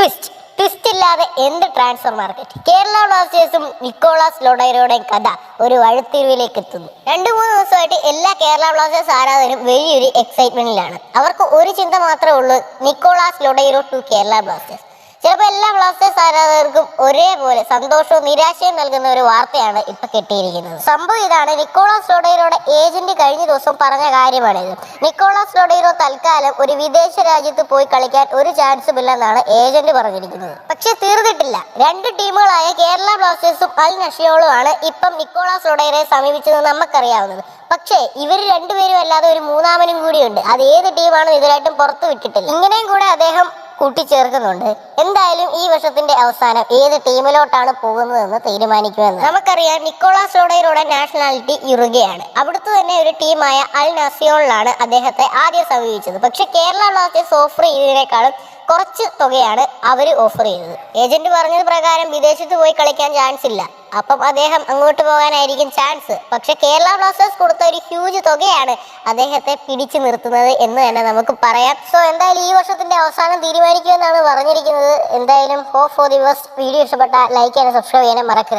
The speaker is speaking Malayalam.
ട്വിസ്റ്റ് ട്വിസ്റ്റ് ഇല്ലാതെ എന്ത് ട്രാൻസ്ഫർ മാർക്കറ്റ് കേരള ബ്ലാസ്റ്റേഴ്സും നിക്കോളാസ് ലൊഡൈറോടെയും കഥ ഒരു വഴുത്തിരിവിലേക്ക് എത്തുന്നു. രണ്ടു മൂന്ന് ദിവസമായിട്ട് എല്ലാ കേരള ബ്ലാസ്റ്റേഴ്സ് ആരാധകരും വലിയൊരു എക്സൈറ്റ്മെന്റിലാണ് അവർക്ക് ഒരു ചിന്ത മാത്രമേ ഉള്ളൂ Nicolas Lodeiro to Kerala Blasters. ചിലപ്പോൾ എല്ലാ ബ്ലാസ്റ്റേഴ്സ് ആരാധകർക്കും ഒരേപോലെ സന്തോഷവും നിരാശയും നൽകുന്ന ഒരു വാർത്തയാണ് ഇപ്പൊ കിട്ടിയിരിക്കുന്നത്. സംഭവം ഇതാണ്. നിക്കോളാസ് ലോഡൈറോയുടെ ഏജന്റ് കഴിഞ്ഞ ദിവസം പറഞ്ഞ കാര്യമാണിത് നിക്കോളാസ് ലോഡൈറോ തൽക്കാലം ഒരു വിദേശ രാജ്യത്ത് പോയി കളിക്കാൻ ഒരു ചാൻസും ഇല്ലെന്നാണ് ഏജന്റ് പറഞ്ഞിരിക്കുന്നത്. പക്ഷെ തീർന്നിട്ടില്ല. രണ്ട് ടീമുകളായ കേരള ബ്ലാസ്റ്റേഴ്സും അൽ നഷിയോളുമാണ് ഇപ്പം നിക്കോളാസ് ലോഡൈറയെ സമീപിച്ചത് നമുക്കറിയാവുന്നത്. പക്ഷേ ഇവർ രണ്ടുപേരും അല്ലാതെ ഒരു മൂന്നാമനും കൂടിയുണ്ട്. അത് ഏത് ടീമാണെന്ന് ഇതുവരായിട്ടും പുറത്തു വിട്ടിട്ടില്ല ഇങ്ങനെയും കൂടെ അദ്ദേഹം കൂട്ടിച്ചേർക്കുന്നുണ്ട്. എന്തായാലും ഈ വർഷത്തിന്റെ അവസാനം ഏത് ടീമിലോട്ടാണ് പോകുന്നതെന്ന് തീരുമാനിക്കുമെന്ന്. നമുക്കറിയാം നിക്കോളാസ് റോഡൈറോയുടെ നാഷണാലിറ്റി യുറുകയാണ് അവിടുത്തെ തന്നെ ഒരു ടീമായ അൽ നസിയോണിലാണ് അദ്ദേഹത്തെ ആദ്യം സമീപിച്ചത്. പക്ഷെ കേരള ബ്ലാസ്റ്റേഴ്സ് ഓഫർ ചെയ്തതിനേക്കാളും കുറച്ച് തുകയാണ് അവർ ഓഫർ ചെയ്തത്. ഏജന്റ് പറഞ്ഞത് പ്രകാരം വിദേശത്ത് പോയി കളിക്കാൻ ചാൻസ് ഇല്ല. അപ്പം അദ്ദേഹം അങ്ങോട്ട് പോകാനായിരിക്കും ചാൻസ്. പക്ഷെ കേരള ബ്ലാസ്റ്റേഴ്സ് കൊടുത്ത ഒരു ഹ്യൂജ് തുകയാണ് അദ്ദേഹത്തെ പിടിച്ചു നിർത്തുന്നത് എന്ന് തന്നെ നമുക്ക് പറയാം. സോ എന്തായാലും ഈ വർഷത്തിന്റെ അവസാനം തീരുമാനിക്കുമെന്നാണ് പറഞ്ഞിരിക്കുന്നത്. എന്തായാലും hope for the best video ഇഷ്ടപ്പെട്ട ലൈക്ക് ചെയ്യാനും സബ്സ്ക്രൈബ് ചെയ്യാനും മറക്കരുത്.